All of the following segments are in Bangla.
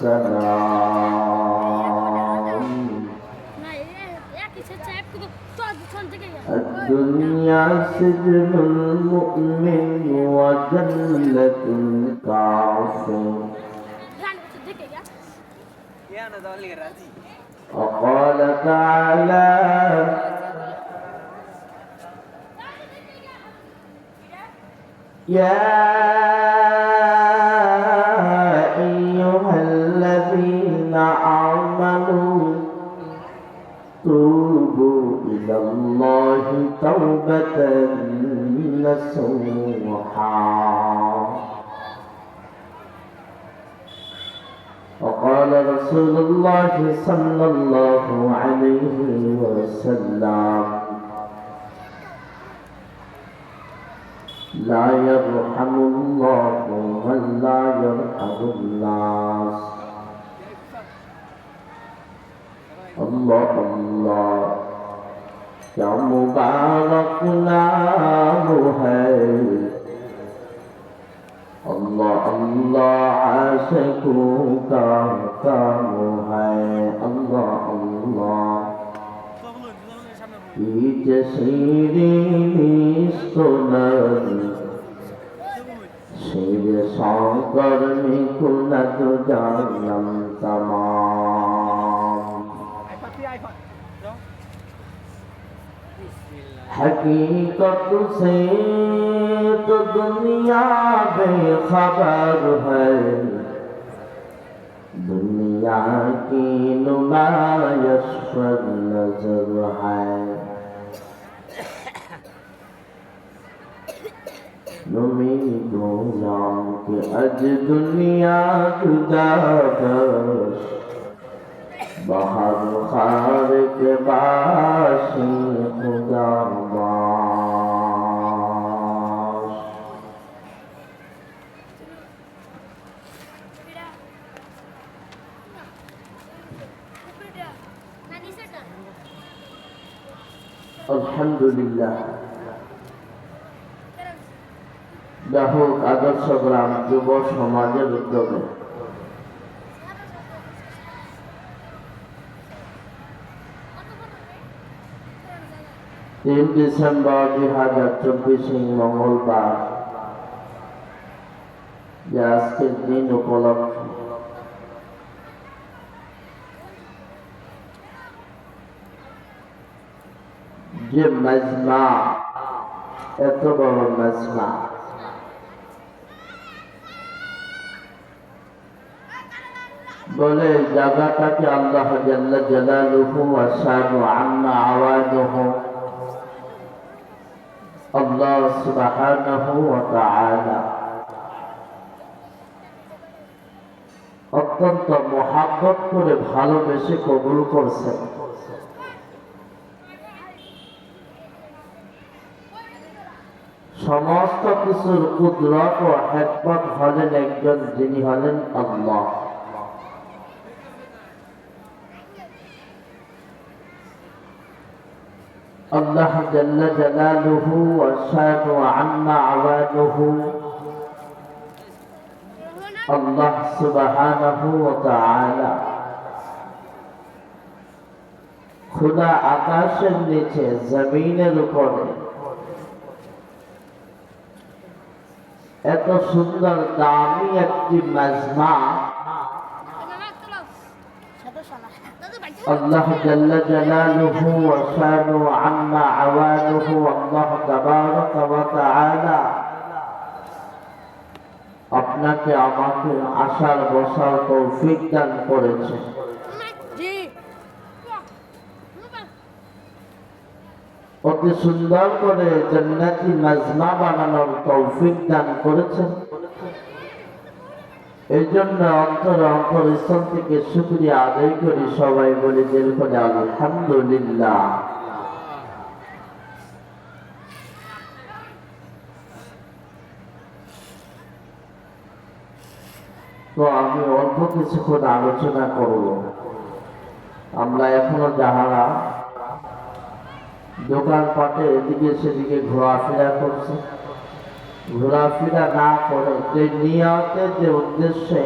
السلام الدنيا سجن المؤمن وجنة الكافر وقال تعالى يا الله توبة نصوحا وقال رسول الله صلى الله عليه وسلم لا يرحم الله من لا يرحم الناس. الله الله. کیا مبارک نام ہے اللہ اللہ عاشقوں کا کام ہے اللہ اللہ پیچھے شیرین سنر শিব শঙ্কর নিকুলত জানম তমা حقیقت سے تو دنیا بے خبر ہے دنیا کی نمایش پر نظر ہے نمی گویا کہ اج دنیا جدا بس বহম খারিক বাসি খুদার আলহামদুলিল্লাহ যাহোক আদর্শ গ্রাম যুব সমাজের উদ্যোগে তিন ডিসেম্বর দুই হাজার চব্বিশে মঙ্গলবার। যে আজকের দিন উপলক্ষে। যে মজমা, এত বড় মজমা। বলে জায়গাটাকে আল্লাহ জাল্লা জালালুহু আসানু আন্না আওয়াজুহু আল্লাহ সুবহানাহু ওয়া তাআলা অত্যন্ত মহাব্বত করে ভালোবেসে কবুল করছেন। সমস্ত কিছুর কুদরত ও হেকমত হলেন একজন যিনি হলেন আল্লাহ। জালালুহু ওয়া শানু আম্মা আওয়ানুহু। আল্লাহ সুবহানাহু ওয়া তাআলা। খোদা আকাশের নিচে, জমিনের উপরে। এত সুন্দর দামি একটি মাজমা জালালুহু ওয়া শানু আম্মা আওয়ানুহু আল্লাহ তাবারাক ওয়া তাআলা আপনাকে আমাকে আসার বসার তৌফিক দান করেছেন জি। অতি সুন্দর করে জান্নাতি মাজমা বানানোর তৌফিক দান করেছেন। এই জন্য অন্তর অন্তর স্থল থেকে শুক্রিয়া আদায় করি, সবাই বলে দিল করে আলহামদুলিল্লাহ। তো আমি অল্প কিছুক্ষণ আলোচনা করব। আমরা এখনও যাহারা দোকানপাটে এদিকে সেদিকে ঘোরাফেরা করছে। ঘোরাফেরা না করে, যে নিয়তের যে উদ্দেশ্যে,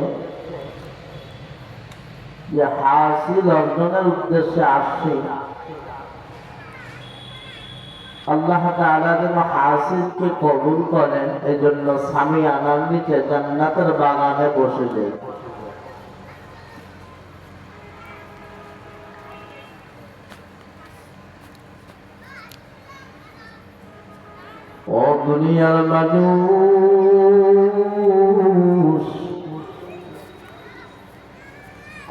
যে হাসিল অর্জনের উদ্দেশ্যে আসছে, আল্লাহ তাআলা যেন হাসিলকে কবুল করেন এই জন্য স্বামী আনার নিচে জান্নাতের বাগানে বসে যায় ও দুনিয়ার মানুষ।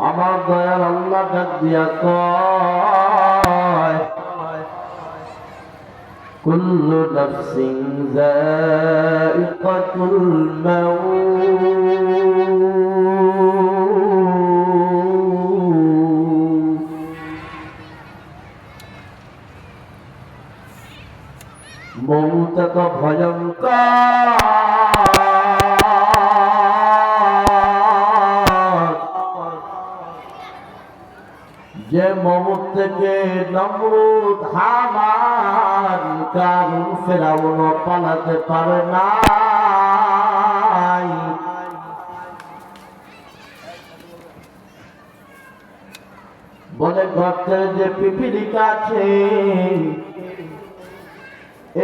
আমার দয়াল আল্লাহ ডাক দিয়া কয় কুল্লু নাফসিন যায়িকাতুল মাউত। যে মমত থেকে নমরুদ হামান কারুন ফেরাউন পালাতে পারে না বলে গর্তের যে পিপিলিকা আছে,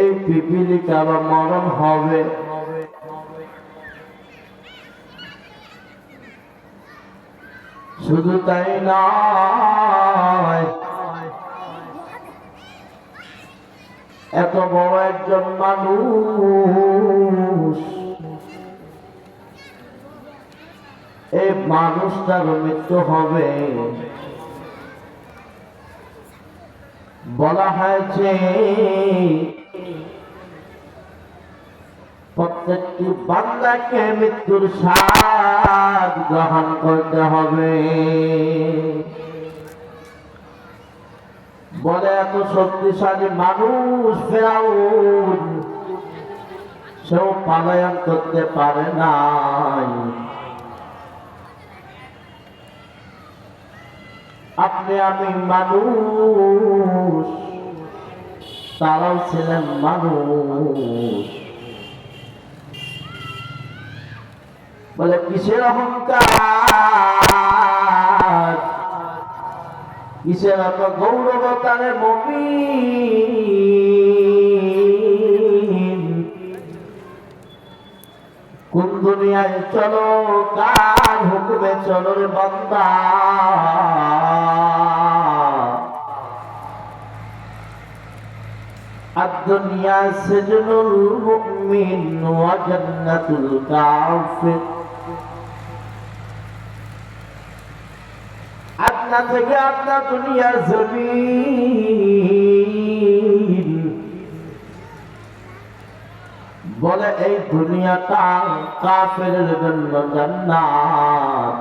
এই পিপিলিকা বা মরণ হবে। শুধু তাই নয় এত বড় একজন মানুষ এই মানুষটার মৃত্যু হবে। বলা হয়েছে প্রত্যেকটি বান্দাকে মৃত্যুর স্বাদ গ্রহণ করতে হবে। বলে এত শক্তিশালী মানুষ ফেরাউন, সেও পালায়ন করতে পারে নাই। আপনি আমি মানুষ, তারাও ছিলেন মানুষ। বলে কিসের অহংকার কিসের অত গৌরবতারে মমি কোন দুনিয়ায় চলো কার হুকুমে চলো রে বন্দা الدنيا سجن المؤمن وجنة الكافر আপনা থেকে আপনা দুনিয়ার জমিন। বলে, এই দুনিয়াটা কাফের জন্য জান্নাত।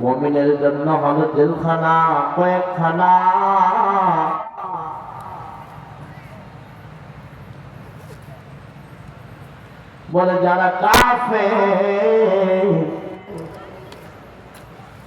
মমিনের জন্য হলো জেলখানা, কয়েকখানা। বলে, যারা কাফে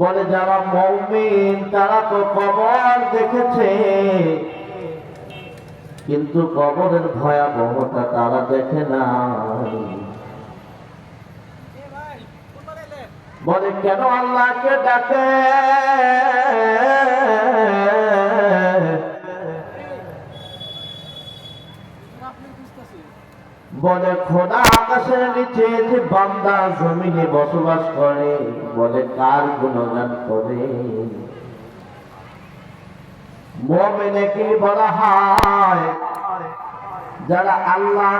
বলে যারা মৌমিন, তারা তো কবর দেখেছে। কিন্তু কবরের ভয়াবহতা তারা দেখে না বলে, কেন আল্লাহকে ডাকে? বলে, খোদা আকাশের নিচে যে বান্দা জমিনে বসবাস করে, বলে, কার গুণগান করে? মোমেনে কি বলা হয়, যারা আল্লাহ